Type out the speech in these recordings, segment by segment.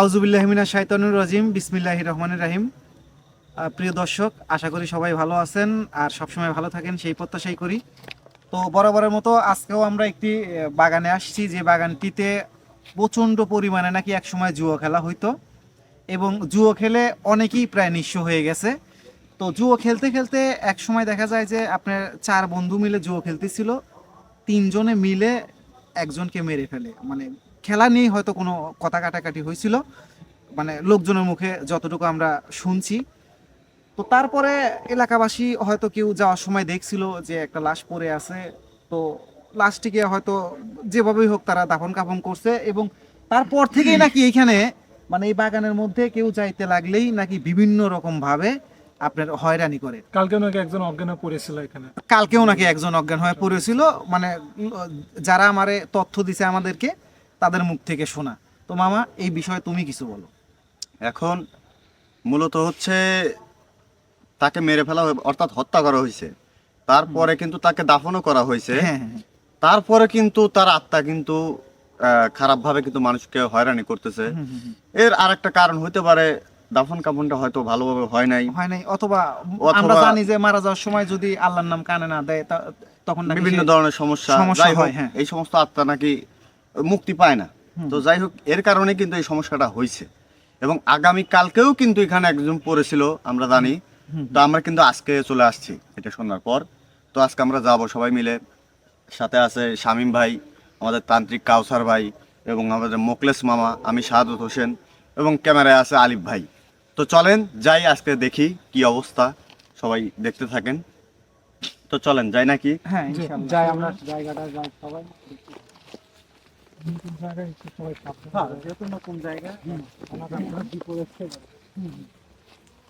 আউজুবিল্লাহমিনা শাইতানুর রাজিম বিসমিল্লাহ রহমানুর রাহিম। প্রিয় দর্শক, আশা করি সবাই ভালো আছেন আর সবসময় ভালো থাকেন, সেই প্রত্যাশাই করি। তো বরাবরের মতো আজকেও আমরা একটি বাগানে আসছি, যে বাগানটিতে প্রচণ্ড পরিমাণে নাকি একসময় জুয়ো খেলা হইতো এবং জুয়ো খেলে অনেকেই প্রায় নিঃস্ব হয়ে গেছে। তো জুয়ো খেলতে খেলতে এক সময় দেখা যায় যে আপনার চার বন্ধু মিলে জুয়ো খেলতেছিল, তিনজনে মিলে একজনকে মেরে ফেলে। মানে খেলা নিয়েই হয়তো কোনো কথা কাটাকাটি হয়েছিল। মানে লোকজনের মুখে যতটুকু আমরা শুনছি। তো তারপরে এলাকাবাসী হয়তো কেউ যাওয়ার সময় দেখছিল যে একটা লাশ পড়ে আছে। তো লাশটিকে হয়তো যেভাবেই হোক তারা দাফন কাফন করছে এবং তারপর থেকেই নাকি এইখানে মানে এই বাগানের মধ্যে কেউ যাইতে লাগলেই নাকি বিভিন্ন রকম ভাবে আপনার হয়রানি করে। কালকে নাকি একজন অজ্ঞান হয়ে পড়েছিল এখানে। কালকেও নাকি একজন অজ্ঞান হয়ে পড়েছিল। মানে যারা আমারে তথ্য দিছে আমাদেরকে তাদের মুখ থেকে শোনা। তো মামা এই বিষয়ে তুমি কিছু বলো। এখন মূলত হচ্ছে তাকে মেরে ফেলা অর্থাৎ হত্যা করা হয়েছে। তারপরে কিন্তু তাকে দাফনও করা হয়েছে। হ্যাঁ হ্যাঁ হ্যাঁ। তারপরে কিন্তু তার আত্মা কিন্তু খারাপভাবে কিন্তু মানুষকে হয়রানি করতেছে। এর আরেকটা কারণ হতে পারে দাফন কাফনটা হয়তো ভালোভাবে হয় নাই। হয় নাই অথবা আমরা জানি যে মারা যাওয়ার সময় যদি আল্লাহর নাম কানে না দেয় তখন বিভিন্ন ধরনের সমস্যা হ্যাঁ। এই সমস্ত আত্মা নাকি মুক্তি পায় না। তো যাই হোক এর কারণে কিন্তু এই সমস্যাটা হয়েছে। এবং আগামী কালকেও কিন্তু এখানে একজন পড়েছিল আমরা জানি। তো আমরা কিন্তু আজকে চলে আসছি এটা শোনার পর। তো আজকে আমরা যাব সবাই মিলে। সাথে আছে শামীম ভাই আমাদের তান্ত্রিক কাউসার ভাই এবং আমাদের মোকলেস মামা আমি শাহাদত হোসেন এবং ক্যামেরায় আছে আলিফ ভাই। তো চলেন যাই আজকে দেখি কি অবস্থা সবাই দেখতে থাকেন। তো চলেন যাই নাকি? হ্যাঁ যাই আমরা। জায়গাটা যাই সবাই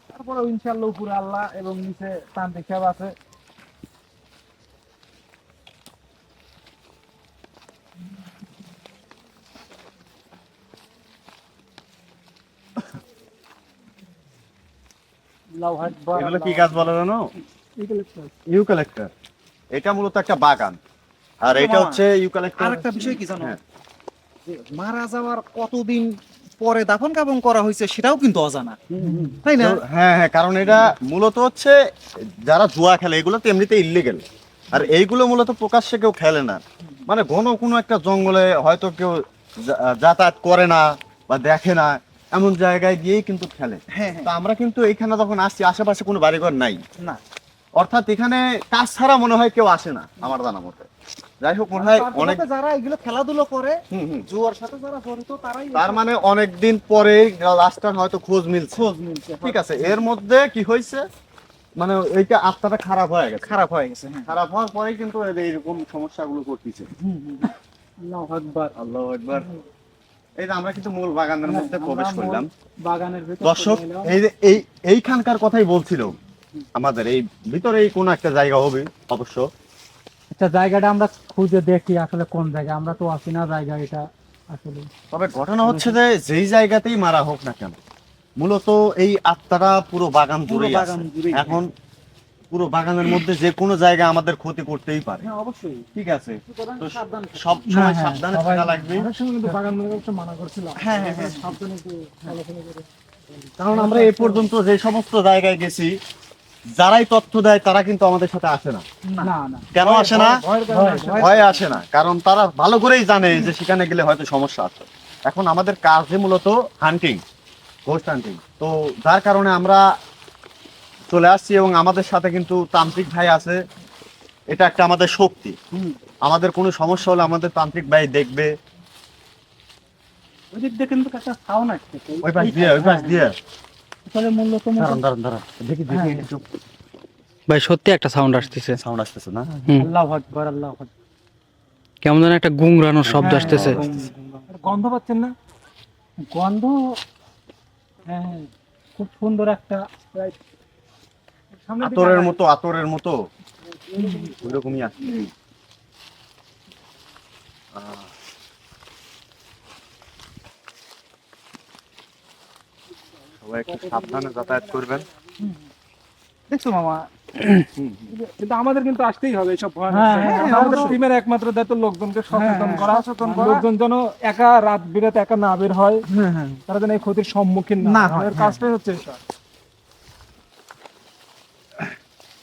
তারপরে ইনশাআল্লাহ উপরে আল্লাহ এবং নিচে তান্ত্রিক সাহেব আছে। এগুলো কি গাছ বলে জানো? ইউক্যালেক্টার এটা মূলত একটা বাগান। আর এটা হচ্ছে ইউক্যালেক্টার আরেকটা বিষয় কি জানো? হ্যাঁ। মারা যাওয়ার কতদিন পরে দাফন কাফন করা হয়েছে সেটাও কিন্তু অজানা। তাই না? হ্যাঁ হ্যাঁ কারণ এটা মূলত হচ্ছে যারা জুয়া খেলে এগুলো তো এমনিতে ইলিগেল আর এইগুলো মূলত প্রকাশ্যে কেউ খেলে না। মানে ঘন কোনো একটা জঙ্গলে হয়তো কেউ যাতায়াত করে না বা দেখে না এমন জায়গায় গিয়েই কিন্তু খেলে। হ্যাঁ। তো আমরা কিন্তু এইখানে যখন আসছি আশেপাশে কোনো বাড়িঘর নাই। না। অর্থাৎ এখানে কাজ ছাড়া মনে হয় কেউ আসে না আমার জানা মতে। যাই হোক মনে হয় অনেক যারা এগুলো খেলাধুলো করে। জুয়ার সাথে যারা জড়িত তারাই তার মানে অনেক দিন পরে হয়তো খোঁজ মিলছে। খোঁজ মিলছে ঠিক আছে এর মধ্যে কি হয়েছে? মানে এইটা আত্মাটা খারাপ হয়ে গেছে। খারাপ হয়ে গেছে হ্যাঁ। খারাপ হওয়ার পরেই কিন্তু এইরকম সমস্যাগুলো করতেছে। আকবার। আল্লাহ এই যে আমরা কিন্তু মূল বাগানের মধ্যে প্রবেশ করলাম। বাগানের ভিতর দর্শক এই যে এই এইখানকার কথাই বলছিল। আমাদের এই ভিতরে এই কোন একটা জায়গা হবে অবশ্য। আচ্ছা জায়গাটা আমরা খুঁজে দেখি আসলে কোন জায়গা আমরা তো আসি না জায়গা এটা আসলে। তবে ঘটনা হচ্ছে যে যেই জায়গাতেই মারা হোক না কেন মূলত এই আত্মাটা পুরো বাগান পুরো বাগান এখন পুরো বাগানের মধ্যে যে কোনো জায়গা আমাদের ক্ষতি করতেই পারে। হ্যাঁ অবশ্যই। ঠিক আছে? তো সব সময় হ্যাঁ, সাবধানে থাকা লাগবে। বাগান মানা করছিলাম। হ্যাঁ। সাবধানে চলাফেরা করে। কারণ আমরা এ পর্যন্ত যে সমস্ত জায়গায় গেছি যারাই তথ্য দেয় তারা কিন্তু আমাদের সাথে আসে না। না। না কেন আসে না? ভয়- আসে। না। কারণ তারা ভালো করেই জানে যে সেখানে গেলে হয়তো সমস্যা আছে। এখন আমাদের কাজে মূলত হান্টিং গোস্ট হান্টিং তো যার কারণে আমরা চলে আসছি এবং আমাদের সাথে কিন্তু তান্ত্রিক ভাই আছে। এটা একটা আমাদের শক্তি। আমাদের কোনো সমস্যা হলে আমাদের তান্ত্রিক ভাই দেখবে। ওই দিক দিয়ে কিন্তু একটা সাউন্ড আসছে। ওই পাশ দিয়ে ওই পাশ দিয়ে। আসলে মূলত দাঁড়ান দাঁড়ান দাঁড়ান। দেখি দেখি হ্যাঁ। একটু। ভাই সত্যি একটা সাউন্ড আসতেছে। সাউন্ড আসতেছে না। আল্লাহ আকবার আল্লাহ আকবার। কেমন যেন একটা গুংরানোর শব্দ হ্যাঁ, আসতেছে গন্ধ পাচ্ছেন না? গন্ধ হ্যাঁ হ্যাঁ, খুব সুন্দর একটা. আতরের মতো আতরের মতো। ওইরকমই আসছে আহ, সবাই একটু সাবধানে যাতায়াত করবেন। দেখছ মামা? কিন্তু আমাদের কিন্তু আসতেই হবে হ্যাঁ, হ্যাঁ, আমাদের টিমের একমাত্র দায়িত্ব লোকজনকে সচেতন হ্যাঁ, করা। সচেতন করা। লোকজন যেন একা রাত বিরাতে একা না বের হয় হ্যাঁ হ্যাঁ তারা যেন এই ক্ষতির সম্মুখীন না হয়, হ্যাঁ। কাজটাই হচ্ছে এটা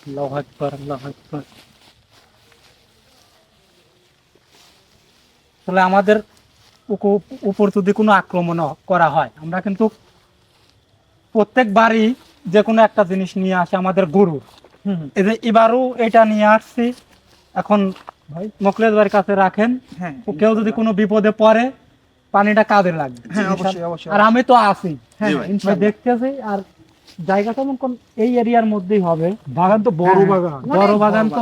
আল্লাহু আকবার আল্লাহু আকবার। আসলে আমাদের উপ- উপর যদি কোনো আক্রমণ করা হয় আমরা কিন্তু প্রত্যেকবারই যে কোনো একটা জিনিস নিয়ে আসে আমাদের গরু। এই যে এবারও এটা নিয়ে আসছি এখন ভাই। মোকলেশ ভাইয়ের কাছে রাখেন। হ্যাঁ কেউ যদি কোনো বিপদে পড়ে পানিটা কাজে লাগবে। হ্যাঁ অবশ্যই অবশ্যই আর আমি তো আছি। হ্যাঁ। দেখতেছি আর জায়গাটা মনে কোন এই এরিয়ার মধ্যেই হবে। বাগান তো বড় বাগান। বড় বড় বাগান তো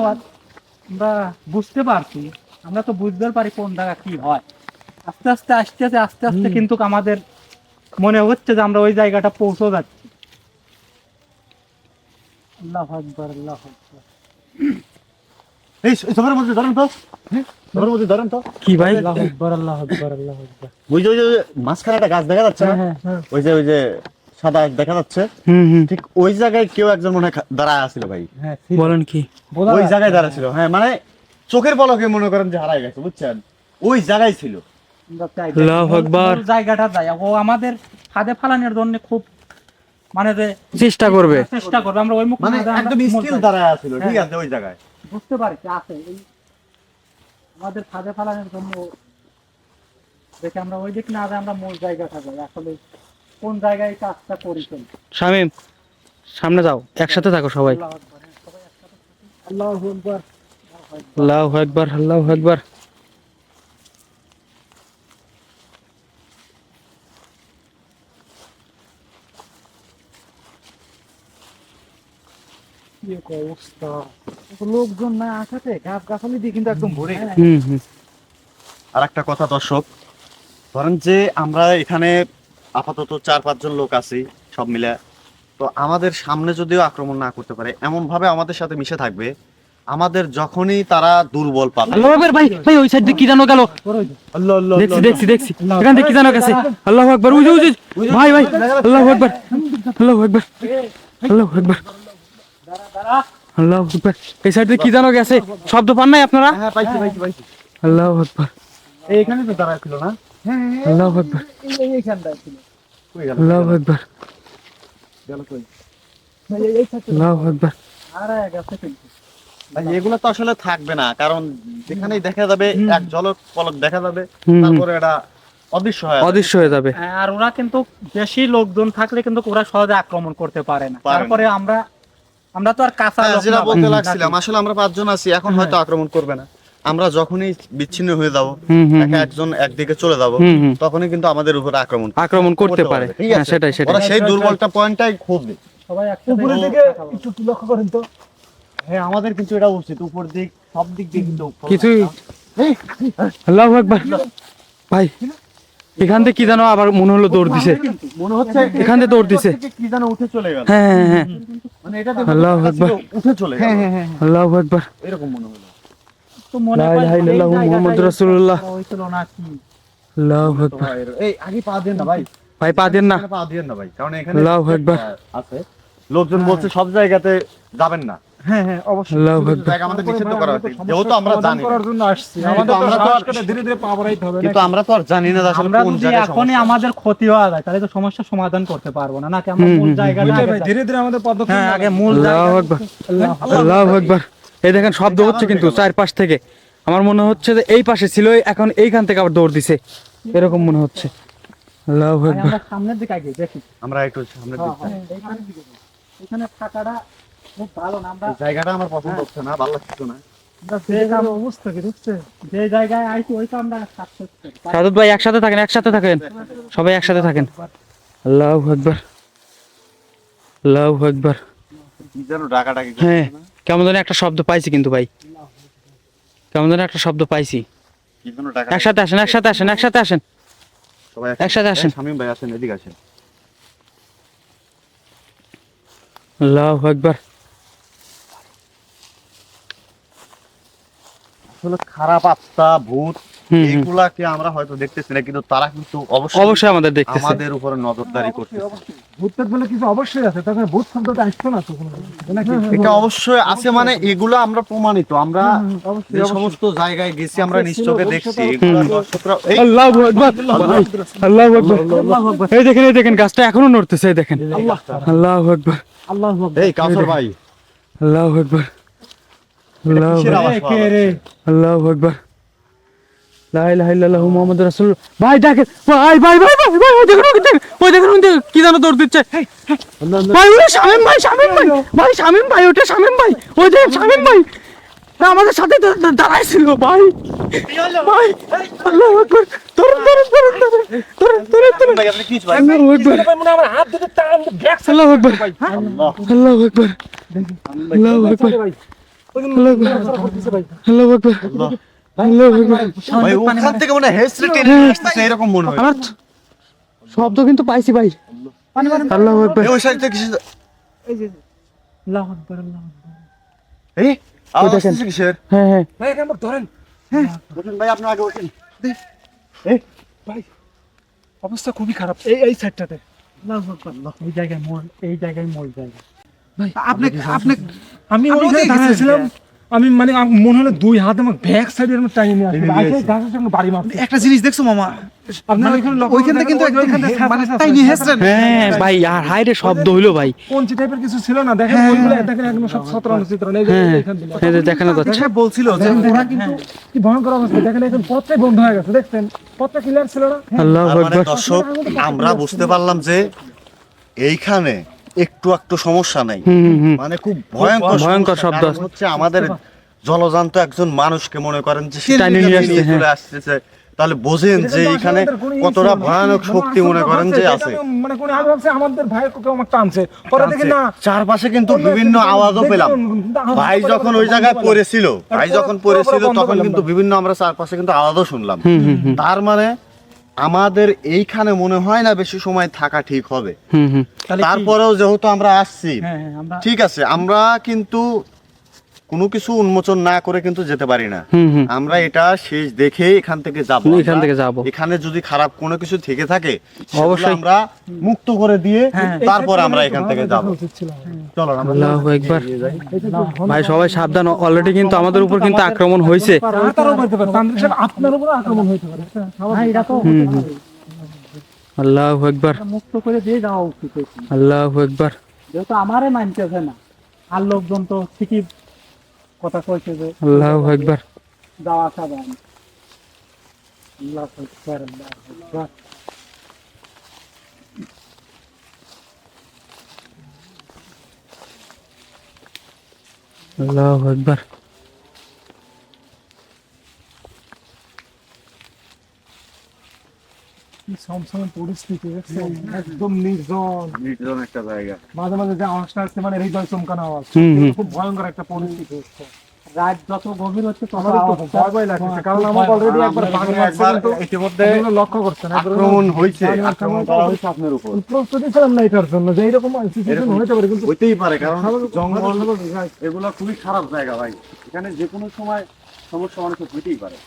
আমরা বুঝতে পারছি আমরা তো বুঝতে পারি কোন জায়গা কি হয়। আস্তে আস্তে আস্তে আস্তে আস্তে আস্তে কিন্তু আমাদের মনে হচ্ছে যে আমরা ওই জায়গাটা পৌঁছে যাচ্ছি। আল্লাহ আকবার আল্লাহ আকবার। এই সবার মধ্যে ধরেন তো। সবার মধ্যে ধরেন তো। কি ভাই? আল্লাহ আকবার আল্লাহ আকবার আল্লাহ আকবার। ওই যে ওই যে মাঝখানে একটা গাছ দেখা যাচ্ছে না? হ্যাঁ হ্যাঁ। ওই যে ওই যে সাদা দেখা যাচ্ছে। হুম হুম। ঠিক ওই জায়গায় কেউ একজন মনে হয় দাঁড়ায় আছিল ভাই। হ্যাঁ বলেন কি? ওই জায়গায় দাঁড়া ছিল। হ্যাঁ মানে চোখের পলকে মনে করেন যে হারাই গেছে বুঝছেন? ওই জায়গায় ছিল। জায়গাটা। যায়। ও আমাদের ফাঁদে ফালানোর জন্য খুব মানে যে চেষ্টা করবে। চেষ্টা করবে। আমরা ওই মুখ মানে একদম স্কিল আছিল ঠিক হ্যাঁ। আছে ওই জায়গায়। বুঝতে পারছি আছে। আমাদের ফাঁদে ফালানোর জন্য দেখে আমরা ওই দিক না আমরা মূল জায়গাটা যাই। আসলে কোন জায়গায় কাজটা করি শামিম সামনে যাও। একসাথে থাকো সবাই। আল্লাহু আকবার, হ্যাঁ। আল্লাহু আকবার। আল্লাহু আকবার। কি এক অবস্থা। লোকজন না আসাতে গাছ গাছালি দিয়ে কিন্তু একদম ভরে গেছে। আর একটা কথা দর্শক ধরেন যে আমরা এখানে আপাতত চার পাঁচজন লোক আছি সব মিলে তো আমাদের সামনে যদিও আক্রমণ না করতে পারে এমন ভাবে আমাদের সাথে মিশে থাকবে আমাদের যখনই তারা দুর্বল পাবে। আল্লাহু ভাই ভাই ওই সাইড দিয়ে কি জানো গেল? আল্লাহ আল্লাহ দেখছি দেখছি দেখছি। এখান থেকে কি জানো গেছে? আল্লাহু আকবার ওই যে, ওই ভাই ভাই। আল্লাহু আকবার আল্লাহু আকবার। আল্লাহু আকবার। আল্লাহু আকবার। এই সাইড কি জানো গেছে? শব্দ পান নাই আপনারা? হ্যাঁ পাইছি পাইছি পাইছি। আল্লাহু আকবার। এইখানে তো দাঁড়ায় ছিল না? হ্যাঁ হ্যাঁ, আকবার। এই- এই- ছিল। কই আকবার। গেল কই? এই- এই- এই সাইডটা আল্লাহু আকবার। আর এক কিন্তু ভাই এগুলো তো আসলে থাকবে না কারণ যেখানেই দেখা যাবে এক ঝলক পলক দেখা যাবে। তারপরে এটা অদৃশ্য হয়ে যাবে। অদৃশ্য হয়ে যাবে। হ্যাঁ, আর ওরা কিন্তু বেশি লোকজন থাকলে কিন্তু ওরা সহজে আক্রমণ করতে পারে না। তারপরে আমরা আমরা তো আর কাঁচা হ্যাঁ, যেটা বলতে লাগছিলাম আসলে আমরা পাঁচজন আছি এখন হয়তো আক্রমণ করবে না। আমরা যখনই বিচ্ছিন্ন হয়ে যাব একা একজন একদিকে চলে যাব। তখনই কিন্তু আমাদের উপরে আক্রমণ আক্রমণ করতে পারে। হ্যাঁ? সেটাই সেটাই। ওরা সেই দুর্বলটা পয়েন্টটাই খুঁজবে। সবাই উপরের দিকে একটু একটু লক্ষ্য করেন তো। হ্যাঁ আমাদের কিন্তু এটা উচিত উপর দিক সব দিক দিয়ে কিন্তু কিছুই আল্লাহু আকবার। ভাই। এখান থেকে কি জানো আবার মনে হলো দৌড় দিছে। মনে হচ্ছে এখান থেকে দৌড় দিছে। কি যেন উঠে চলে গেল। হ্যাঁ হ্যাঁ হ্যাঁ। মানে এটা আল্লাহু আকবার। উঠে চলে গেল। হ্যাঁ হ্যাঁ হ্যাঁ আল্লাহু আকবার। এরকম মনে হলো। তো মনে হয় লা ইলাহা মুহাম্মাদুর রাসূলুল্লাহ। হয়েছিল না কি আল্লাহু আকবার। এই আগে পা দেন না ভাই। ভাই পা দেন না। পা দিয়েন না ভাই কারণ এখানে আল্লাহু আকবার। আছে। লোকজন বলছে সব জায়গাতে যাবেন না। হ্যাঁ হ্যাঁ অবশ্যই। জায়গা আমাদের নিষিদ্ধ করা হয়েছে। যেহেতু আমরা জানি করার জন্য আসছি। আমাদের আমরা তো সাহস ধীরে ধীরে পা বাড়াইতে হবে কিন্তু আমরা তো আর জানি না আসলে কোন যদি এখনই আমাদের ক্ষতি হওয়া যায় তাহলে তো সমস্যার সমাধান করতে পারব না নাকি আমরা মূল জায়গাটা ওইটাই আগে ভাই, যাই। ধীরে ধীরে আমাদের পদ্ধতি হ্যাঁ আগে মূল জায়গা আল্লাহু আকবার। এই দেখেন শব্দ হচ্ছে কিন্তু চারপাশ থেকে। আমার মনে হচ্ছে যে এই পাশে ছিল এখন এইখান থেকে আবার দৌড় দিছে। এরকম মনে হচ্ছে। আল্লাহু আকবার আমরা সামনের দিকে আগে দেখি। আমরা একটু সামনের দিক। এখানে থাকাটা খুব ভালো না আমরা জায়গাটা আমার পছন্দ হচ্ছে না ভালো লাগছে না। আমরা যে কাম- অবস্থা কি দেখছে যে জায়গায় আইছি ওই কামটা সাকসেস করি। সাদত ভাই একসাথে থাকেন একসাথে থাকেন। সবাই একসাথে থাকেন। আল্লাহু আল্লাহু ডাকাডাকি করছে হ্যাঁ কেমন যেন একটা শব্দ পাইছি কিন্তু ভাই। কেমন যেন একটা শব্দ পাইছি। একসাথে আসেন একসাথে আসেন একসাথে আসেন। একসাথে আসেন। শামীম ভাই আসেন এদিকে আসেন। আল্লাহু আকবার। আসলে খারাপ আত্মা ভূত। এগুলাকে আমরা হয়তো দেখতেছি না কিন্তু তারা কিন্তু অবশ্যই অবশ্যই আমাদের দেখতেছে। আমাদের উপরে নজরদারি করতেছে। ভূতের বলে কিছু অবশ্যই আছে তখন ভূত শব্দটা আসতো না তো এটা অবশ্যই আছে মানে এগুলো আমরা প্রমাণিত আমরা যে সমস্ত জায়গায় গেছি আমরা নিশ্চোখে দেখছি। এগুলো দর্শকরা এই আল্লাহু আকবার আল্লাহু আকবার। এই দেখেন এই দেখেন গাছটা এখনও নড়তেছে দেখেন। আল্লাহু। আকবার। আল্লাহ এই কাউসার ভাই। আল্লাহু আকবার। আল্লাহু আকবার। ভাই দেখেন ভাই ভাই ভাই ভাই ভাই দেখেন ওই দেখেন কি জানো দৌড় দিচ্ছে। ভাই ওই শামিম ভাই শামিম ভাই ভাই শামিম ভাই ওটা শামিম ভাই ওই দেখেন শামিম ভাই। না, আমাদের সাথে দাঁড়াইছিল ভাই। ভাই আল্লাহু আকবার। ধরুন ধরুন ধরুন ধরুন ধরুন ধরুন ধরুন। ভাই, আপনি কি ভাই? আল্লাহু আকবার। আমার হাত দুটো টান ব্যাক আল্লাহু আকবার। আল্লাহ। আকবার। আল্লাহু আকবার। ভাই, ওখান থেকে মনে হয় হেসরে টেনে নিয়ে আসতেছে, এরকম মনে হয়। আমার শব্দ কিন্তু পাইছি ভাই। আল্লাহু এই side থেকে কিসের- আল্লাহ আকবার আল্লাহ আকবার। এই, আওয়াজ। আসতেছে কিসের? হ্যাঁ হ্যাঁ। ভাই আমার ধরেন। বসেন ভাই, আপনি আগে বসেন। ভাই অবস্থা খুবই খারাপ। এই এই সাইডটাতে। আল্লাহ আকবার এই জায়গায় মোড় এই জায়গায় মোড় জায়গা আপনি আপনি আমি ওই? দাঁড়িয়েছিলাম আমি মানে মনে হলো দুই হাত আমার ব্যাক সাইডে আমার টাইম নিয়ে আসছে আইসে গাছের সঙ্গে বাড়ি মারছে। একটা জিনিস দেখছ মামা? আপনার ওইখানে লক্ষ্য ওইখান থেকে কিন্তু দেখেন, একদম ওইখান থেকে মানে ফ্যাঁস টাইনি আছে, হ্যাঁ ভাই আর হাই শব্দ হইল ভাই। পঞ্চি টাইপের কিছু ছিল না দেখেন ওইগুলো দেখেন একদম সব সতরণ চিত্রণ এই যে এইখান দিলে এই যে দেখানো যাচ্ছে বলছিল যে ওরা কিন্তু কি ভয়ঙ্কর অবস্থা। দেখেন এখন পথটাই বন্ধ হয়ে গেছে দেখছেন? পথটা ক্লিয়ার ছিল না। আল্লাহু আকবার। দর্শক আমরা বুঝতে পারলাম যে এইখানে একটু একটু সমস্যা নাই। মানে খুব ভয়ঙ্কর ভয়ঙ্কর শব্দ। হচ্ছে আমাদের জলজান্ত একজন মানুষকে মনে করেন যে হ্যাঁ। চলে আসতেছে। তাহলে বোঝেন যে এখানে কতটা ভয়ানক শক্তি মনে করেন যে আছে। মানে কোন আগে ভাবছে আমাদের ভাইয়ের কোকে আমার টানছে। পরে দেখি না। চারপাশে কিন্তু বিভিন্ন আওয়াজও পেলাম। ভাই যখন ওই জায়গায় পড়েছিল ভাই যখন পড়েছিল তখন কিন্তু বিভিন্ন আমরা চারপাশে কিন্তু আওয়াজও শুনলাম। তার মানে আমাদের এইখানে মনে হয় না বেশি সময় থাকা ঠিক হবে। হুম হুম। তারপরেও যেহেতু আমরা আসছি হ্যাঁ হ্যাঁ আমরা ঠিক আছে আমরা কিন্তু কোনো কিছু উন্মোচন না করে কিন্তু যেতে পারি না। আমরা এটা শেষ দেখে এখান থেকে যাব এখান থেকে যাব। এখানে যদি খারাপ কোনো কিছু থেকে থাকে অবশ্যই। আমরা মুক্ত করে দিয়ে হ্যাঁ। তারপর আমরা এখান থেকে যাব। চলো আমরা আল্লাহু আকবার। ভাই সবাই সাবধান। অলরেডি কিন্তু আমাদের উপর কিন্তু আক্রমণ হয়েছে। আপনার উপর আক্রমণ হইতে পারে আল্লাহু আকবার। মুক্ত করে দিয়ে যাওয়া উচিত আল্লাহু আকবার। যেহেতু আমারে মানতেছে না আর লোকজন তো ঠিকই কথা কইছে যে আল্লাহু আকবার। যাওয়া আসা যায় না আল্লাহু আকবার, আল্লাহু আকবার। আল্লাহু আকবার। কি সমসময় পরিস্থিতি একদম নির্জন। নির্জন একটা জায়গা। মাঝে মাঝে যে আওয়াজটা আসছে মানে হৃদয় চমকানো আওয়াজ। হুম, হুম। খুব ভয়ঙ্কর একটা পরিস্থিতি হচ্ছে। রাত যত গভীর হচ্ছে তত আমারও তো আওয়াজটা ভয় ভয় লাগছে কারণ আমার অলরেডি একবার বাঘ মারছে একবার কিন্তু ইতিমধ্যে লক্ষ্য করছেন আক্রমণ হয়েছে। আক্রমণ আক্রমণ করা হয়েছে আপনার উপর। প্রস্তুতি ছিলাম না এটার জন্য যে সিচুয়েশন হতে পারে কিন্তু হইতেই পারে কারণ জঙ্গল এগুলো খুবই খারাপ জায়গা ভাই। এখানে যে কোনো সময় সমস্যা মানুষের হইতেই পারে।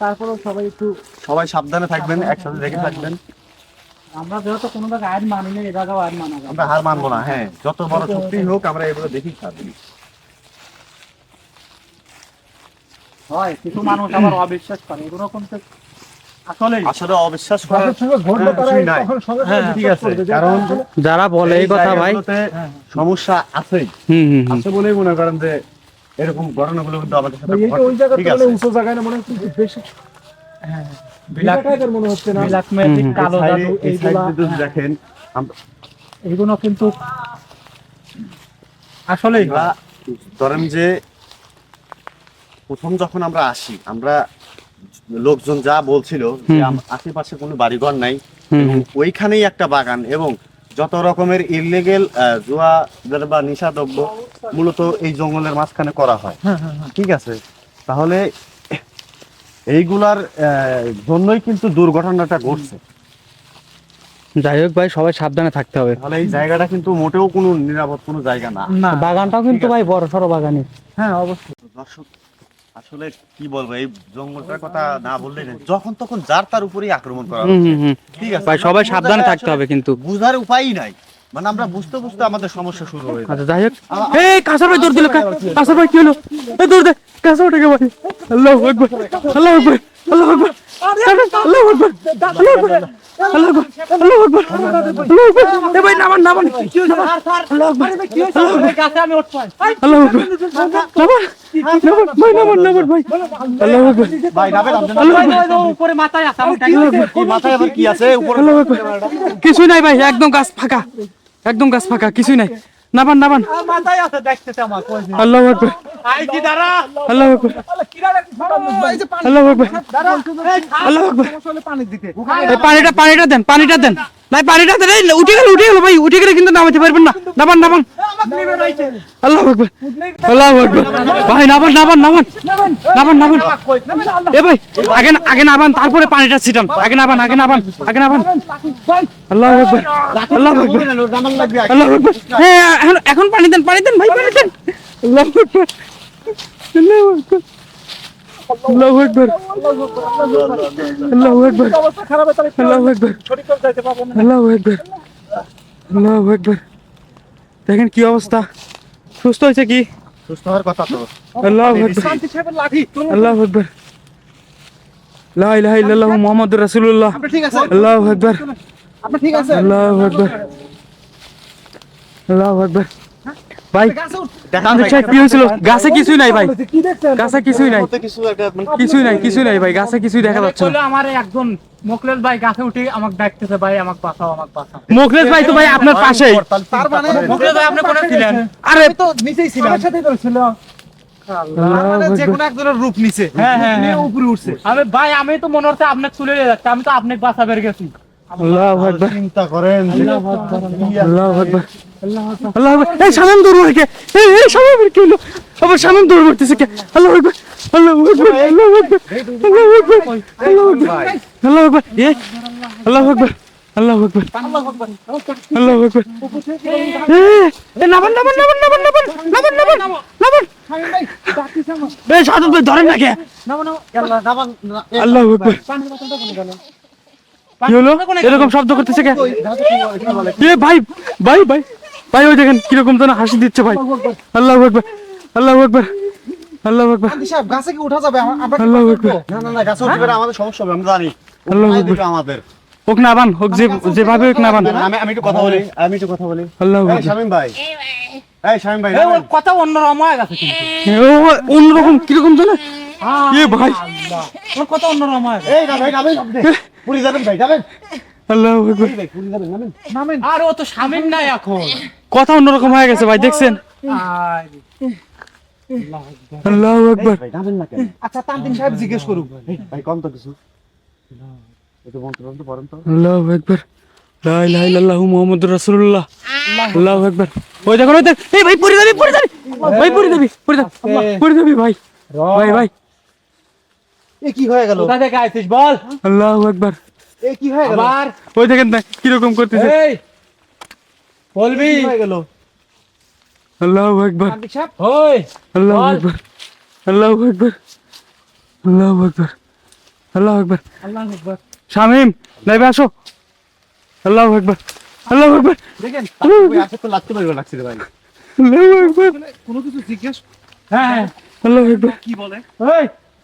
তারপরেও সবাই একটু সবাই সাবধানে থাকবেন একসাথে দেখে থাকবেন। আমরা যেহেতু কোনো জায়গায় আইন মানি না এ জায়গাও আইন মানা যাবে। আমরা হার মানবো না হ্যাঁ যত বড় শক্তি হোক আমরা এগুলো দেখি থাকব হয় কিছু মানুষ আবার অবিশ্বাস করে এগুলো কিন্তু হ্যাঁ, হ্যাঁ, আছে, যারা বলে এই কথা ভাই সমস্যা হুম হুম হুম। আছে বলেই মনে করেন যে এরকম ঘটনাগুলো কিন্তু আমাদের সাথে ঘটে। ওই জায়গাতে ঠিক মানে উঁচু জায়গায় না মনে হচ্ছে বেশি। হ্যাঁ মনে হচ্ছে না? ব্ল্যাক ম্যাজিক কালো জাদু এই যদি দেখেন এইগুলো কিন্তু আসলে ধরেন যে প্রথম যখন আমরা আসি আমরা লোকজন যা বলছিল যে আশেপাশে কোনো বাড়িঘর নাই ওইখানেই একটা বাগান এবং যত রকমের ইলিগেল জুয়া বা নিশাদ্রব্য মূলত এই জঙ্গলের মাঝখানে করা হয়। ঠিক আছে? তাহলে এইগুলার জন্যই কিন্তু দুর্ঘটনাটা ঘটছে। যাই হোক ভাই সবাই সাবধানে থাকতে হবে। তাহলে এই জায়গাটা কিন্তু মোটেও কোনো নিরাপদ কোনো জায়গা না। না বাগানটাও কিন্তু ভাই বড় সড়ো বাগানই। হ্যাঁ অবশ্যই। দর্শক আসলে কি বলব এই জঙ্গলটার কথা না বললে যখন তখন যার তার উপরেই আক্রমণ করা হচ্ছে। ঠিক আছে? ভাই সবাই সাবধানে থাকতে হবে কিন্তু। বুঝার উপায়ই নাই। মানে আমরা বুঝতে বুঝতে আমাদের সমস্যা শুরু হয়ে আচ্ছা যাই হোক। এই কাসার ভাই দৌড় দিল কাসার ভাই কি হলো? এই দৌড় দে। কাসার ওটাকে ভাই আল্লাহ আকবার আল্লাহ আকবার আল্লাহ আকবার। আল্লাহ আকবার আল্লাহ আকবার আল্লাহ আকবার আল্লাহ আকবার আল্লাহ আকবার। এ ভাই নামান নামান। আল্লাহ আকবার গাছে আমি উঠবো আল্লাহ আকবার নামান নামান ভাই নামান নামান ভাই। আল্লাহ আকবার ভাই নাবে নামছেন আল্লাহ আকবার। উপরে মাথায় আছে আমার কি মাথায় আবার কি আছে? উপরে আল্লাহ আকবার। কিছুই নাই ভাই একদম গাছ ফাঁকা। একদম গাছ ফাঁকা কিছুই নাই। নাবান নাবান। আল্লাহ আকবর। আল্লাহ আকবর। আল্লাহ আকবর। আল্লাহ আকবর। পানিটা পানিটা দেন পানিটা দেন। নাই, পানিটা এই উঠে গেল উঠে গেল ভাই, উঠে গেলে কিন্তু নামাতে পারবেন না। নামান নামান। আল্লাহ আল্লাহ ভাই, নামান নামান নামান। নামান নামান। এ ভাই, আগে আগে নামান, তারপরে পানিটা ছিটান। আগে নামান আগে নামান আগে নামান। আল্লাহ আল্লাহ আল্লাহ হ্যাঁ এখন পানি দেন পানি দেন, ভাই, পানি দেন। আল্লাহ আল্লাহ আল্লাহু আকবার আল্লাহু আকবার অবস্থা আল্লাহু আকবার সঠিক করে যাইতে পারব না আল্লাহু আকবার আল্লাহু আকবার দেখেন কি অবস্থা সুস্থ হয়েছে কি সুস্থ হওয়ার কথা তো আল্লাহু আকবার শান্তি সাহেবের লাঠি আল্লাহু আকবার লা ইলাহা ইল্লাল্লাহু মুহাম্মাদুর রাসূলুল্লাহ ঠিক আছে আল্লাহু আকবার আপনি ঠিক আছে আল্লাহু আকবার আল্লাহু আকবার ভাই। কি হয়েছিল? গাছে কিছুই নাই ভাই। কি দেখছেন? গাছে কিছুই নাই। কিছু একটা মানে কিছুই নাই কিছুই নাই ভাই গাছে কিছুই দেখা যাচ্ছে না। আমার একজন ভাই গাছে উঠে আমাকে ডাকতেছে ভাই আমাকে বাঁচাও আমাকে বাঁচাও। মুখলেশ ভাই তো ভাই আপনার পাশেই। তার মানে ভাই আপনি কোনে ছিলেন আরে আমি তো নিচেই ছিলাম। আমার সাথেই ছিল তার মানে যে কোনো একজনের রূপ নিচে। হ্যাঁ, হ্যাঁ, হ্যাঁ। উপরে উঠছে। আমি ভাই আমি তো মনে হচ্ছে আপনাকে চলে যাচ্ছে আমি তো আপনাকে বাঁচা বের গেছি চিন্তা করেন আল্লাহু আল্লাহু আকবার এই শামিম দৌড় মারকে এই এই শামিম কি হলো আবার শামিম দৌড় মারতেছে কে আল্লাহু আকবার আল্লাহু আকবার আল্লাহু আকবার আল্লাহু আকবার আল্লাহু আকবার আল্লাহু আকবার এ আল্লাহু আকবার আল্লাহু আকবার আল্লাহু আকবার এ ভাই ধরেন না কে আল্লাহু আকবার কি হলো? এরকম শব্দ করতেছে কে? এ ভাই ভাই ভাই ভাই ওই দেখেন কীরকম যেন হাসি দিচ্ছে ভাই। আল্লাহু আকবার। আল্লাহু আকবার আল্লাহু আকবার সাহেব গাছে কি উঠা যাবে? আমরা আকবার। না না না গাছে উঠবে না, আমাদের সমস্যা হবে আমরা জানি। আল্লাহু আকবার। আমাদের। হোক না বান হোক যে যেভাবে হোক না বান আমি আমি একটু কথা বলি আমি একটু কথা বলি। আল্লাহু আকবার। শামিম ভাই। এই শামিম ভাই ওর কথা অন্য রকম হয়ে গেছে কিন্তু। ও অন্যরকম কীরকম যেন? এ ভাই। ওর কথা অন্য রকম হয়ে গেছে। এই না ভাই নামেন আপনি পুরি যাবেন ভাই যাবেন? আল্লাহু ভাই পুরি যাবেন নামেন। নামেন। আর ও তো স্বামীর নাই এখন। কথা অন্যরকম হয়ে গেছে ভাই দেখছেন? আল্লাহু আকবার। ভাই নামেন না কেন? আচ্ছা সাহেব জিজ্ঞেস করুক ভাই। কম তো কিছু। তো আল্লাহু আকবার। লা ইলাহা ইল্লাল্লাহু মুহাম্মাদুর রাসূলুল্লাহ। আল্লাহু আকবার। ওই দেখো ওই দেখ এই ভাই পড়ে যাবি পড়ে যাবি। ভাই পড়ে যাবি পড়ে যাবি। পড়ে যাবি ভাই। ভাই ভাই। এ কি হয়ে গেল কোথা থেকে আইছিস বল আল্লাহু আকবার এ কি হয়ে গেল আবার ওই দেখেন না কীরকম করতেছে এই বলবি কি হয়ে গেল আল্লাহু আকবার ওই আল্লাহু আকবার আল্লাহু আকবার আল্লাহু আকবার আল্লাহু আকবার আল্লাহ আকবার শামিম লাইভে আসো আল্লাহু আকবার আল্লাহু আকবার দেখেন ওই আছে তো লাগতে পারবে লাগছে ভাই আল্লাহু আকবার কোনো কিছু জিজ্ঞেস হ্যাঁ হ্যাঁ আল্লাহু আকবার কি বলে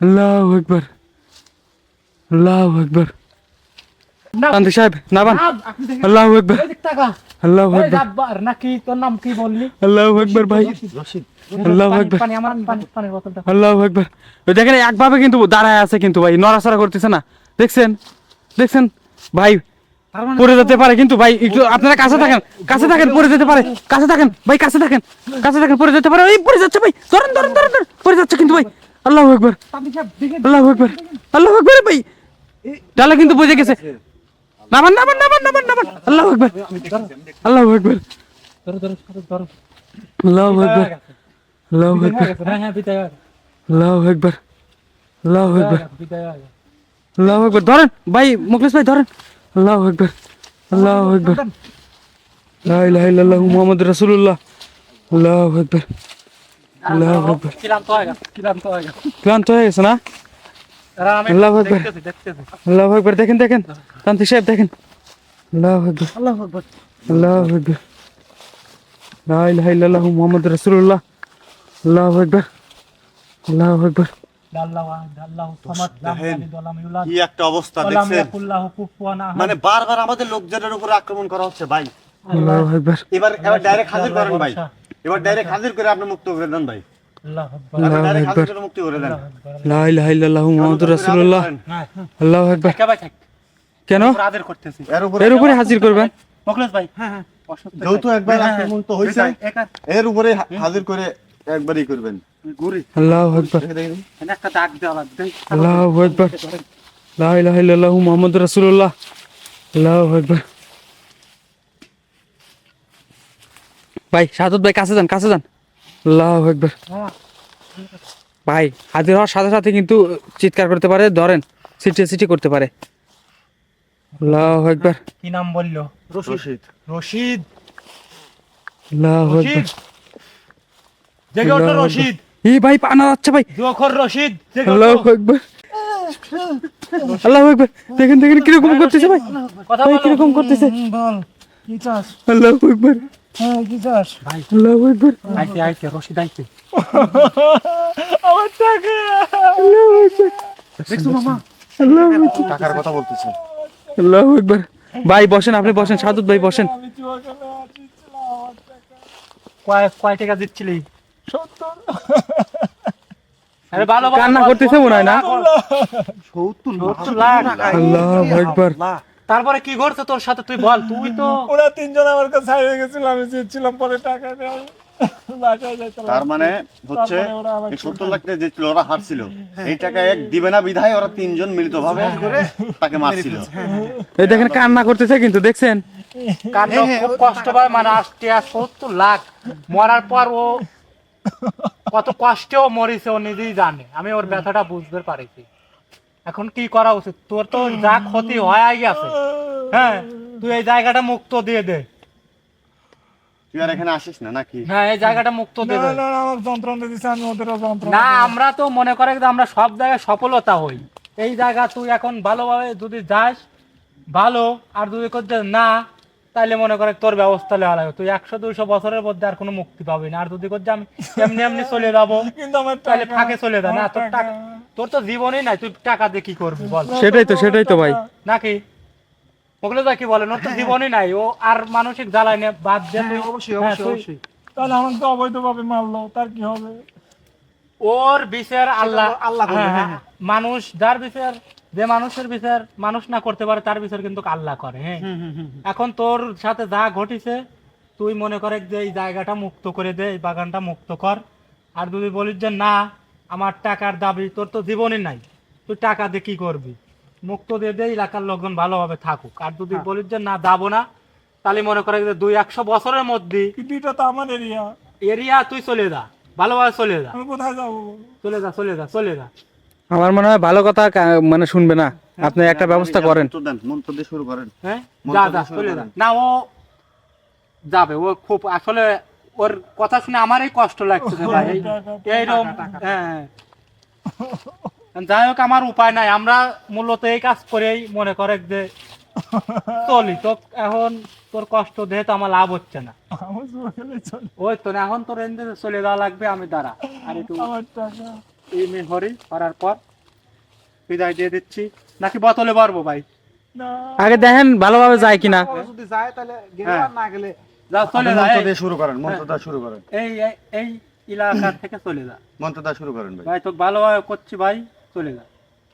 আল্লাহু আল্লাহু সাহেব নাবান। আল্লাহু আল্লাহু নাকি তোর নাম কি বললি? আল্লাহু ভাই। আল্লাহু আল্লাহু দেখেন একভাবে কিন্তু দাঁড়ায় আছে কিন্তু ভাই নড়াচড়া করতেছে না। দেখছেন? দেখছেন? ভাই পড়ে যেতে পারে কিন্তু ভাই একটু আপনারা কাছে থাকেন কাছে থাকেন পড়ে যেতে পারে। কাছে থাকেন ভাই কাছে থাকেন। কাছে থাকেন পড়ে যেতে পারে। ওই পড়ে যাচ্ছে ভাই। ধরেন ধরেন ধরেন ধরেন। পড়ে যাচ্ছে কিন্তু ভাই। আল্লাহ একবার আল্লাহ একবার আল্লাহ একবার ভাই ডালা কিন্তু বুঝে গেছে নামান নামান নামান নামান নামান আল্লাহ একবার আল্লাহ একবার আল্লাহ একবার আল্লাহ একবার হয়ে হ্যাঁ হ্যাঁ হয়ে আল্লাহ একবার আল্লাহ একবার হয়ে হয়ে। আল্লাহ একবার ধরেন ভাই মুখলেশ ভাই ধরেন আল্লাহ একবার আল্লাহ একবার লা ইলাহা ইল্লাল্লাহু মুহাম্মাদুর রাসূলুল্লাহ আল্লাহ একবার ক্লান্ত হয়ে গেছে, না? আল্লাহু আকবার। আল্লাহ দেখেন দেখেন। তান্ত্রিক সাহেব দেখেন। আল্লাহ আল্লাহ আকবার। লা ইলাহা ইল্লাল্লাহু রাসূলুল্লাহ। মানে বারবার আমাদের লোকজনের উপর আক্রমণ করা হচ্ছে ভাই। এবার এবার ডাইরেক্ট হাজির করেন ভাই। আল্লাহ এবার ডাইরেক্ট হাজির করে আপনি মুক্ত করে দেন ভাই। আল্লাহু আকবার, আল্লাহু ডাইরেক্ট হাজির আকবার। করে মুক্তি করে দেন। লা ইলাহা ইল্লাল্লাহু মুহাম্মাদুর রাসূলুল্লাহ। না, আল্লাহ একবার একা ভাই থাক, কেন করতেছি। এর উপরে হাজির করবেন মোখলেস ভাই, হ্যাঁ, হ্যাঁ, যেহেতু একবার হ্যাঁ, আক্রমণ তো হয়েছে এর উপরে হাজির করে একবারই করবেন। আল্লাহ একবার দেখে দেখে দিন। এখানে একটা দাগ দেওয়া লাগবে। আল্লাহ একবার লা ইলাহা ইল্লাল্লাহু মুহাম্মাদুর রাসূলুল্লাহ। আল্লাহ একবার ভাই সাদত ভাই কাছে যান কাছে যান। আল্লাহ একবার ভাই হাজির হওয়ার সাথে সাথে কিন্তু চিৎকার করতে পারে ধরেন সিটি সিটি করতে পারে। আল্লাহ একবার কি নাম বলল? রশিদ। রশিদ। আল্লাহ একবার জেগে ওঠো রশিদ। এই ভাই পানা যাচ্ছে ভাই। দুঃখর রশিদ। জেগে আল্লাহ ওঠো একবার আল্লাহ একবার দেখেন দেখেন কীরকম করতেছে ভাই। কথা কীরকম করতেছে। বল কি চাস? আল্লাহ একবার হ্যাঁ কি চাস? আল্লাহ একবার আইতে আইতে রশিদ আইতে আমার টাকা। দেখছ মামা? টাকার কথা বলতেছে। আল্লাহ একবার ভাই বসেন আপনি বসেন সাদত ভাই বসেন। আসছিলাম কয় কয় টাকা দিচ্ছিলি? আরে ভালো কান্না করতেছে মনে হয় না? সত্তর লাখ। আল্লাহ। তারপরে কি ঘটছে তোর সাথে? তুই বল তুই তো ওরা তিনজন আমার কাছে হারিয়ে গেছিল আমি চেয়েছিলাম পরে টাকা তার মানে হচ্ছে সত্তর লাখ টাকা ওরা হারছিল। এই টাকা এক দিবে না বিধায় ওরা তিনজন মিলিত ভাবে করে তাকে মারছিল। এই দেখেন কান্না করতেছে কিন্তু দেখছেন? কান্না খুব কষ্ট পায় মানে আসতে আর সত্তর লাখ। মরার পর ও কত কষ্টেও মরিছে ও নিজেই জানে। আমি ওর ব্যথাটা বুঝতে পারিছি। এখন কি করা উচিত? তোর তো যা ক্ষতি হয়ে গেছে হ্যাঁ তুই এই জায়গাটা মুক্ত দিয়ে দে। তুই আর এখানে আসিস না নাকি? হ্যাঁ এই জায়গাটা মুক্ত দিয়ে দে। না না আমার যন্ত্রণা দিছে আমি ওদেরও যন্ত্রণা না আমরা তো মনে করে যে আমরা সব জায়গায় সফলতা হই। এই জায়গা তুই এখন ভালোভাবে যদি যাস ভালো আর যদি করতে না তাহলে মনে করে তোর ব্যবস্থা নেওয়া লাগবে। তুই একশো দুইশো বছরের মধ্যে আর কোনো মুক্তি পাবি না। আর যদি করতে আমি এমনি এমনি চলে যাব তাহলে ফাঁকে চলে যা। না তোর টাকা তোর তো জীবনই নাই তুই টাকা দিয়ে কি করবি বল? সেটাই তো সেটাই তো ভাই। নাকি? ওগুলো যা কি বলেন ওর তো জীবনই নাই ও আর মানসিক জ্বালায় নিয়ে বাদ তুই অবশ্যই হ্যাঁ, অবশ্যই অবশ্যই। তাহলে আমাকে তো অবৈধভাবে মারলো তার কি হবে? ওর বিচার আল্লাহ আল্লাহ করবে, হ্যাঁ, হ্যাঁ, হ্যাঁ। মানুষ যার বিচার যে মানুষের বিচার মানুষ না করতে পারে তার বিচার কিন্তু আল্লাহ করে হ্যাঁ। হুম, হুম, হুম। এখন তোর সাথে যা ঘটিছে তুই মনে করে যে এই জায়গাটা মুক্ত করে দে এই বাগানটা মুক্ত কর। আর যদি বলিস যে না আমার টাকার দাবি তোর তো জীবনই নাই। তুই টাকা দিয়ে কি করবি? মুক্ত দিয়ে দে এলাকার লোকজন ভালোভাবে থাকুক। আর যদি বলিস যে না যাব না তাহলে মনে করে যে দুই একশো বছরের মধ্যে কিন্তু এটা তো আমার এরিয়া এরিয়া তুই চলে যা। ভালোভাবে চলে যা। আমি কোথায় যাব? চলে যা চলে যা চলে যা। আমার মনে হয় ভালো কথা কা- মানে শুনবে না। আপনি একটা ব্যবস্থা করেন। মন্ত্র দেন মন্ত্র দিয়ে শুরু করেন। হ্যাঁ? যা যা চলে যা। করেন। না ও যাবে ও খুব আসলে ওর কথা শুনে আমারই কষ্ট লাগছে ভাই। এইরকম হ্যাঁ। যাই হোক আমার উপায় নাই। আমরা মূলত এই কাজ করেই মনে করে যে চলি। তো এখন তোর কষ্ট যেহেতু আমার লাভ হচ্ছে না। ওই তো এখন তোর এনদে চলে যাওয়া লাগবে আমি দাঁড়া। আর একটু এই মে হরি করার পর বিদায় দিয়ে দিচ্ছি। নাকি বোতলে পারব ভাই? আগে দেখেন ভালোভাবে যায় কিনা। যদি যায় তাহলে গেলে হ্যাঁ। আর না গেলে যা চলে যা মন্ত্র দিয়ে শুরু করেন মন্ত্র দিয়ে শুরু করেন। এই এই- এই এলাকা থেকে চলে যা। মন্ত্র দিয়ে শুরু করেন ভাই। ভাই তোকে ভালোভাবে করছি ভাই চলে যা।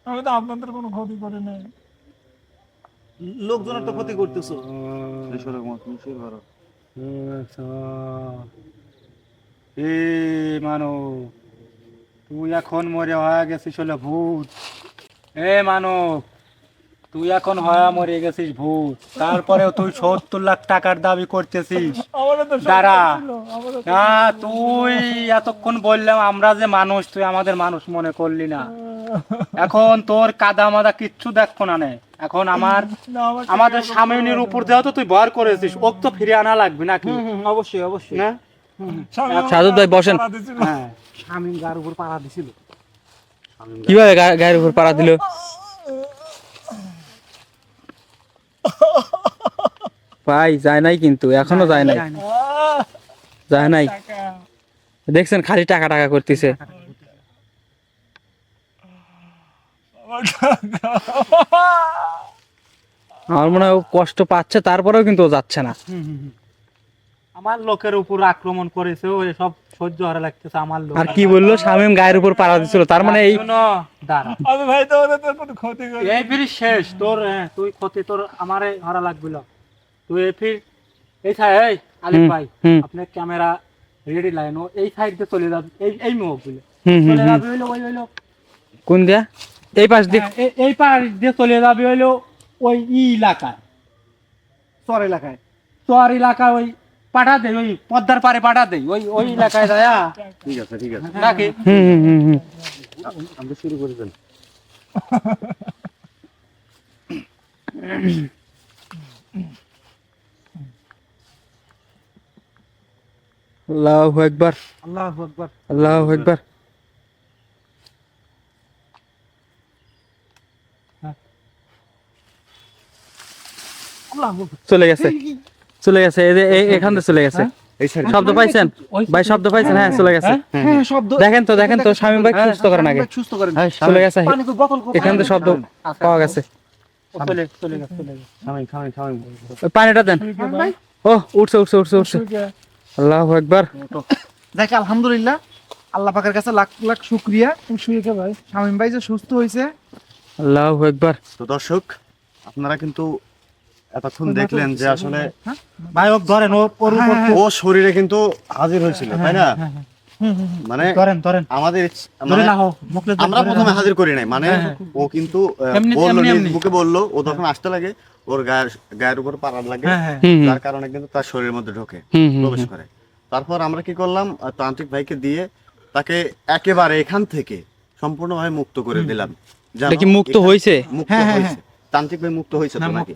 আমি তো আপনাদের কোনো ক্ষতি করে নাই। লোকজনের তো ক্ষতি করতেছো। এ মানো তুই এখন মরে হয়ে গেছিস হলো ভূত। এ মানব তুই এখন হয়া মরে গেছিস ভূত। তারপরেও তুই সত্তর লাখ টাকার দাবি করতেছিস। দাঁড়া। না তুই এতক্ষণ বললাম আমরা যে মানুষ তুই আমাদের মানুষ মনে করলি না। এখন তোর কাদা মাদা কিচ্ছু দেখো না। এখন আমার আমাদের সামনের উপর দেওয়া তো তুই ভর করেছিস। ওক তো ফিরে আনা লাগবে নাকি? অবশ্যই অবশ্যই। না? সাজুদ ভাই বসেন। হ্যাঁ। স্বামীর গার উপর পাড়া দিছিল। কীভাবে গায়ের উপর পাড়া দিল? ভাই যায় নাই কিন্তু এখনও যায় নাই। যায় নাই। দেখছেন খালি টাকা টাকা করতেছে। আমার মনে হয় ও কষ্ট পাচ্ছে তারপরেও কিন্তু ও যাচ্ছে না। আমার লোকের উপর আক্রমণ করেছে ও এসব সহ্য হারা লাগতেছে আমার লোক। আর কি বলল? শামিম গায়ের উপর পাড়া দিছিল। তার মানে এই শোনো, দাঁড়া। আমি ভাই তোমাদের তো কোনো ক্ষতি করি। এই ফির শেষ। তোর হ্যাঁ, তুই ক্ষতি তোর আমারে হারা লাগবে না। তুই এই ফির এই সাইড এই আলিফ ভাই আপনার ক্যামেরা রেডি লাইন ও এই সাইড দিয়ে চলে যাবে। এই এই মুখগুলো চলে যাবে হইল ওই হইল। কোন দিয়া? এই পাশ দিয়ে হ্যাঁ, এই- এই পার দিয়ে চলে যাবে হইল ওই ই এলাকায়। চর এলাকায়। তোর এলাকায় ওই পাঠা দেয় ওই পদ্মার পারে পাঠা দেয় ওই ওই এলাকায় যায় ঠিক আছে ঠিক আছে নাকি হুম হুম হুম হুম আমরা শুরু করে দেন আল্লাহু আকবার আল্লাহু আকবার আল্লাহু আকবার চলে গেছে চলে গেছে এই যে এই- এখান থেকে চলে গেছে। এই শব্দ পাইছেন? ভাই শব্দ পাইছেন? হ্যাঁ চলে গেছে। হ্যাঁ দেখেন তো দেখেন তো শামিম ভাই সুস্থ করেন আগে। চলে গেছে। এখান থেকে শব্দ পাওয়া গেছে। ও চলে চলে গেছে পানিটা দেন। ও উঠছে উঠছে উঠছে উঠছে। আল্লাহু আকবার। যাক আলহামদুলিল্লাহ। আল্লাহ পাকের কাছে লাখ লাখ শুক্রিয়া। ভাই। শামীম ভাই যে সুস্থ হয়েছে আল্লাহু আকবার। তো দর্শক আপনারা কিন্তু এতক্ষণ দেখলেন যে আসলে ভাই ও ধরেন ওর ওর ও শরীরে কিন্তু হাজির হয়েছিল তাই না? মানে ধরেন ধরেন। আমাদের মানে আমরা প্রথমে হাজির করি নাই মানে ও কিন্তু বলল। মুখে ও তখন আসতে লাগে ওর গায়ের গায়ের উপর পাড়ার লাগে হ্যাঁ হ্যাঁ। যার কারণে কিন্তু তার শরীরের মধ্যে ঢোকে প্রবেশ করে। তারপর আমরা কি করলাম তান্ত্রিক ভাইকে দিয়ে তাকে একেবারে এখান থেকে সম্পূর্ণভাবে মুক্ত করে দিলাম। মুক্ত হয়েছে মুক্ত হ্যাঁ, হ্যাঁ, হয়েছে তান্ত্রিক ভাই মুক্ত হয়েছে তো নাকি?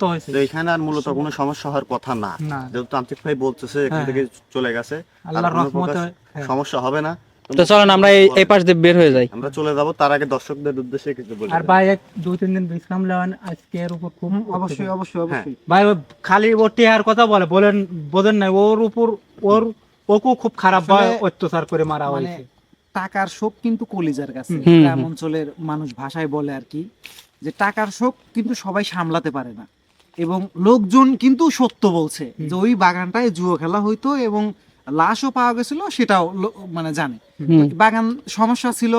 এখানে আর মূলত কোনো সমস্যা হওয়ার কথা না। না। যেহেতু তান্ত্রিক ভাই বলতেছে এখান হ্যাঁ, থেকে চলে গেছে। আল্লাহর রহমতে হ্যাঁ। সমস্যা হবে না। তো চলেন আমরা এই পাশ দিয়ে বের হয়ে যাই। আমরা চলে যাব তার আগে দর্শকদের উদ্দেশ্যে কিছু বলি আর ভাই এক দুই তিন দিন বিশ্রাম নেওয়ান আজকে এর উপর খুব অবশ্যই অবশ্যই অবশ্যই। ভাই খালি ও টেহার কথা বলে বলেন বোঝেন নাই ওর উপর ওর ওকে খুব খারাপ ভাবে অত্যাচার করে মারা মানে হয়েছে। টাকার শোক কিন্তু কলিজার কাছে গ্রাম অঞ্চলের মানুষ ভাষায় বলে আর কি। যে টাকার শোক কিন্তু সবাই সামলাতে পারে না। এবং লোকজন কিন্তু সত্য বলছে যে ওই বাগানটায় জুয়ো খেলা হইতো এবং লাশও পাওয়া গেছিল সেটাও মানে জানে। বাগান সমস্যা ছিল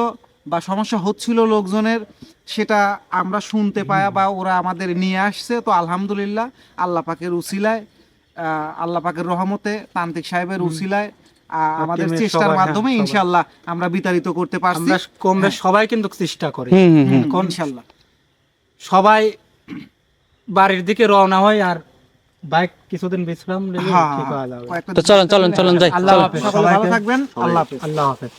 বা সমস্যা হচ্ছিল লোকজনের সেটা আমরা শুনতে পায়া বা ওরা আমাদের নিয়ে আসছে। তো আলহামদুলিল্লাহ আল্লাহ পাকের উসিলায় আহ, আল্লাহ পাকের রহমতে তান্ত্রিক সাহেবের উসিলায় আহ, আমাদের চেষ্টার হ্যাঁ, মাধ্যমে ইনশাল্লাহ আমরা বিতাড়িত করতে পারছি। আমরা কম বেশ সবাই কিন্তু চেষ্টা করি। ইনশাল্লাহ সবাই বাড়ির দিকে রওনা হয় আর বাইক কিছুদিন বিশ্রাম নিলে চলুন ঠিক হয়ে যাবে। তো চলুন চলেন চলেন যাই। আল্লাহ হাফেজ। সবাই ভালো থাকবেন। আল্লাহ হাফেজ। আল্লাহ হাফেজ।